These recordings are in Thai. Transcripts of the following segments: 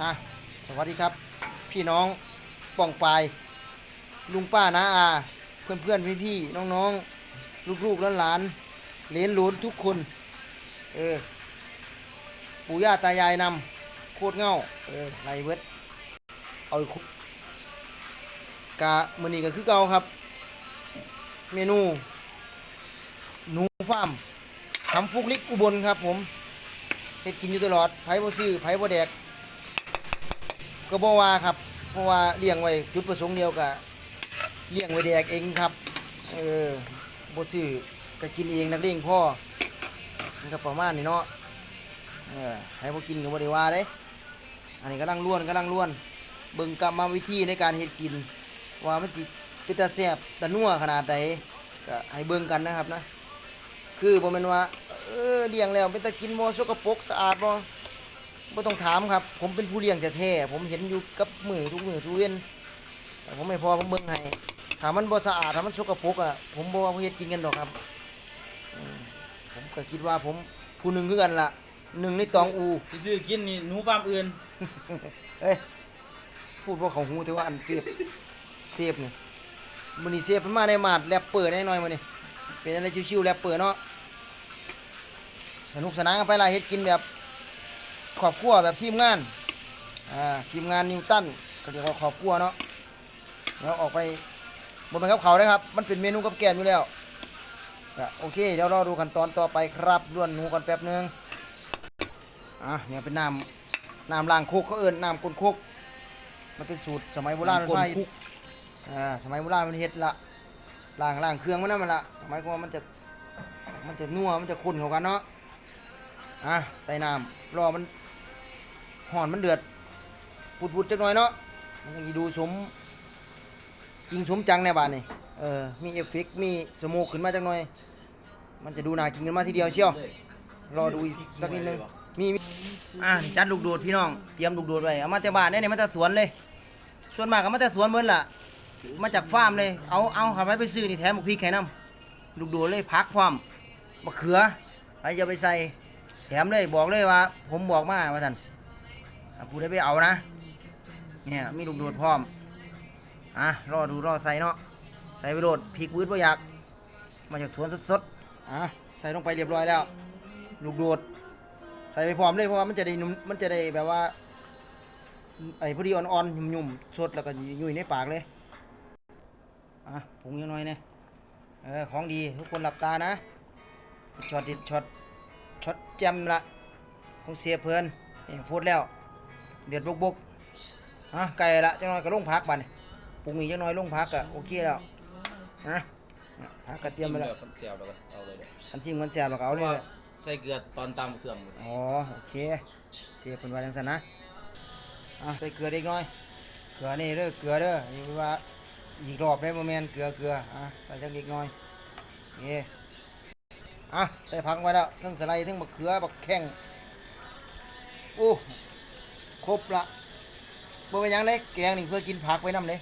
นะสวัสดีครับ พี่น้องป่องปาย ลุงป้านาอา เพื่อนเพื่อนพี่พี่ๆน้องๆลูกๆหลานๆเลนหลนทุกคน เออ ปู่ย่าตายายนำโคตรเง่า เออไรเวิร์ดเอากคุกะมือนี้ก็คือเก่าครับ เมนู หนูฟาร์มทำฟุกลิกอุบลครับผม เฮ็ดกินอยู่ตลอดไผบ่ซื้อไผบ่แดก ก็บ่ว่าครับ เพราะว่าเลี้ยงไว้จุดประสงค์เดียวกับเลี้ยงไว้แดกเองครับ เออบ่ซื้อก็กินเองนักเลงพ่อมันก็ประมาณนี้เนาะเออให้บ่กินก็บ่ได้ว่าเด้อันนี้กำลังล้วนกำลังล้วนเบิ่งกรรมวิธีในการเฮ็ดกิน ว่ามันสิเป็นตาแซ่บตานัวขนาดใดก็ให้เบิ่งกันนะครับนะ คือบ่แม่นว่า เออเลี้ยงแล้วเป็นตากินบ่สกปรกสะอาดบ่ไม่ต้องถามครับ ผมเป็นผู้เลี้ยงแต่แท้ๆผมเห็นอยู่กับมือทุกมือทุกเว้นแต่ผมไม่พอผมเบิ่งให้ถ้ามันบ่สะอาดถ้ามันสกปรกอะผมบ่ว่าเฮ็ดกินกันดอกครับอืมผมก็คิดว่าผมผู้หนึ่งคือกันล่ะหนึ่งในตองอูที่ซื้อกินนี่หนูฟาร์มอื่นเอ้ยพูดว่าเขาหูแต่ว่าอันเซฟเซฟเนี่ยมันนี่เซฟมันมาในมาดแรปเปอร์แน่หน่อยมันนี่เป็นอะไรชิวๆแรปเปอร์เนาะ สนุกสนานกันไปล่ะเฮ็ดกินแบบครอบครัวแบบทีมงานอ่าทีมงานนิวตันก็เรียกว่าครอบครัวเนาะแล้วออกไปบนเป็นกับเขาเลยครับ มันเป็นเมนูกับแกล้มอยู่แล้วก็โอเคเดี๋ยวรอดูขั้นตอนต่อไปครับล้วนหนูกันแป๊บนึงอะเนี่ยเป็นน้ำน้ำล้างคุกเขาเอิ้นน้ำก้นคุกมันเป็นสูตรสมัยโบราณน้ำก้นไทยคุกอ่าสมัยโบราณมันเฮ็ดละล้างล้างเครื่องมันนั่นมันละหมายความว่ามันจะมันจะนัวมันจะข้นเข้ากันเนาะ อะใส่น้ำรอมันห่อนมันเดือดปุดๆจักหน่อยเนาะมันก็สิดูสมจริงสมจังในบ้านนี่เออมีเอฟเฟกต์มีสโมกขึ้นมาจักหน่อย มันจะดูน่ากินกันมาทีเดียวเชียวรอดูอีกสักนิดนึงมีอ่าจัดลูกโดดพี่น้องเตรียมลูกโดดไว้เอามาแต่บ้านเนี่ยเนี่ยมาแต่สวนเลยส่วนมากก็มาแต่สวนเบิ่นล่ะมาจากฟาร์มเลยเอาเอาขับไปไปซื้อนี่แถมบักพริกไข่น้ำลูกโดดเลยพักความมะเขือใครจะไปใส่ แถมเลยบอกเลยว่า ผมบอกมาว่าท่านอะผู้ใดไปเอานะเนี่ยมีลูกโดดพร้อมอะรอดูรอใส่เนาะใส่ไปโดดพริกวืดบ่อยาก มาจากสวนสดๆอะใส่ลงไปเรียบร้อยแล้ว ลูกโดด ใส่ไปพร้อมเลยเพราะว่ามันจะได้นุ่มมันจะได้แบบว่าไอ้พอดีอ่อนๆยุ่มๆสดแล้วก็ยุ่ยในปากเลยอะผงยังน้อยเนี่ยเออของดีทุกคนหลับตานะช็อตดิช็อต ช็อตแจมละของเสียเพลินนี่ฟูดแล้ว เดือดบกๆอะไก่ละจังน้อยก็ลงพักบัดนปรุงอีกจังน้อยลงพักอะโอเคแล้วนะพักกระเทียมไปแล้วเสียบแล้วก็เอาเลยเด้ออันซิมกันเสียบแล้วก็เอาเลยแหละใส่เกลือตอนตำเครื่องหมดอ๋อโอเคเชฟเป็นว่าจังสันนะอะใส่เกลือเล็กน้อยเกลือนี่เด้อเกลือเด้อนี่ว่าอีกรอบได้โมเมนเกลือเกลืออะใส่จักเล็กน้อยโอเค อะใส่ผักไว้แล้วทั้งสไลด์ทั้งบักเขือบักแข้งโอ้ครบละบ่เป็นหยังเด้แกงนี่เพื่อกินผักไว้นำเด้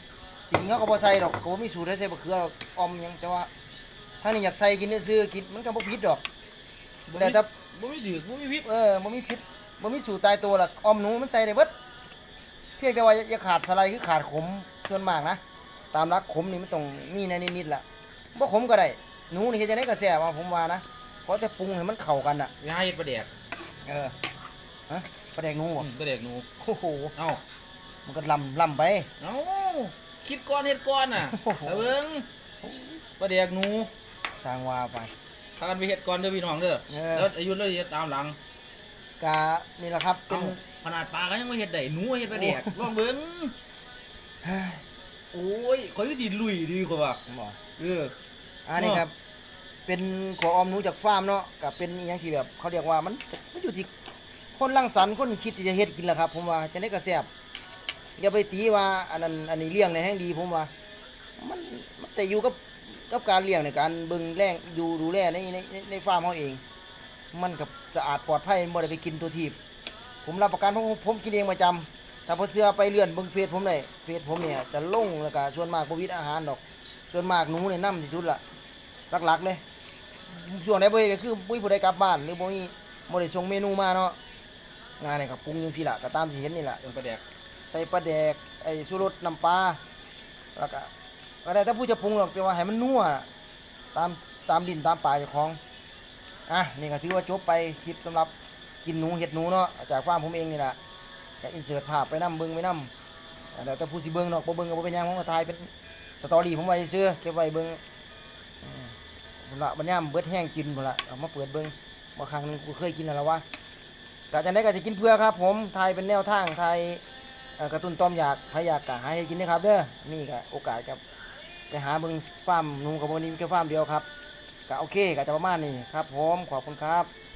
จริงๆเขาก็บ่ใส่ดอกก็บ่มีสูตรให้ใส่บักเขือหรอกออมหยังแต่ว่า ถ้านี่อยากใส่กินซื่อๆกินมันก็บ่ผิดดอกแต่ถ้าบ่มีถือบ่มีพิษเออบ่มีพิษบ่มีสูตรตายตัวหรอกออมหนูมันใส่ได้เบิดเพียงแต่ว่าอย่าอย่าขาดสไลด์คือขาดขมส่วนมากนะตามรักขมนี่มันต้องมีในนิดๆล่ะบ่ขมก็ได้หนูนี่เฮ็ดจังได๋ก็แซ่บว่าผมว่านะ เพราะแต่ปรุงให้มันเข้ากันน่ะยาเฮ็ดปลาแดกเออฮะปลาแดกหนูอืบ่มปลาแดกหนูโอ้โหเอ้ามันก็ลำลำไป เอ้าคิดก่อนเฮ็ดก่อนน่ะโอ้โห เอาเบิ่งปลาแดกหนูสร้างว่าไป พากันไปเฮ็ดก่อนเด้อพี่น้องเด้อเออ แล้วอายุเลยเฮ็ดตามหลังกะนี่แหละครับเป็เอ้าน ขนาดปลาก็ยังบ่เฮ็ดได้หนูเฮ็ดปลาแดกลองเบิ่งเฮ้ยโอ้ยข่อยคือสิลุยดีกว่าว่ะบ่เออ อันนี้ครับ เป็นขอออมหนูจากฟาร์มเนาะกับเป็นอหย่างที่แบบเขาเรียกว่ามันมันอยู่ที่คนรังสรรค์คนคิดที่จะเฮ็ดกินแหละครับ ผมว่าจะได้กระแซบอย่าไปตีว่าอันนั้นอันนี้เลี้ยงในแห่งดีผมว่ามันมันแต่อยู่กับกับการเลี้ยงในการเบิ่งแรงอยู่ดูแลในในในในฟาร์มเขาเอง มันกับสะอาดปลอดภัยบ่ได้ไปกินตัวทีบ ผมรับประกันผมผมกินเองประจำถ้าพอเสื้อไปเลื่อนเบิ่งเฟซผมได้เฟซผมเนี่ยจะลงแล้วก็ส่วนมากบ่วิดอาหารดอก ส่วนมากหนูเนี่ยนํที่สุดล่ะหลักๆเลย ช่วงไหนบ่เฮ็ดก็คือบ่มีผู้ใดกลับบ้านหรือบ่มีบ่ได้ส่งเมนูมาเนาะงานนี่ก็ปรุงจังซี่ล่ะก็ตามที่เห็นนี่ล่ะเครื่องปลาแดกใส่ปลาแดกไอ้สุรสน้ำปลาแล้วก็ก็ได้ถ้าผู้จะปรุงหรอกแต่ว่าให้มันนัวตามตามดินตามป่าเจ้าของอะนี่ก็ถือว่าจบไปคลิปสำหรับกินหนูเห็ดหนูเนาะจากฟาร์มผมเองนี่แหละก็อินเสิร์ตภาพไปนํเบิ่งไปนํแล้วแต่ผู้สิเบิ่งเนาะบ่เบิ่งก็บ่เป็นหยังผมก็ถ่ายเป็นสตอรี่ผมไว้ซื่อเก็บไว้เบิ่งอืม พุ่นละบัดยามเบิดแห้งกินพุ่นละเอามาเปิดเบิ้งบ่ครั้งหนึงกูเคยกินแล้วล่ะวะก็จะได้ก็จะกินเพื่อครับ ผมไทยเป็นแนวทางไทยกระตุ้นต้อมอยากพยากกะหาให้กินนะครับเด้อนี่ก็โอกาสกับไปหาเบิ้งฟาร์มหนูกับวันนี้มีแค่ฟาร์มเดียวครับก็โอเคก็จะประมาณนี้ครับ ผมขอบคุณครับ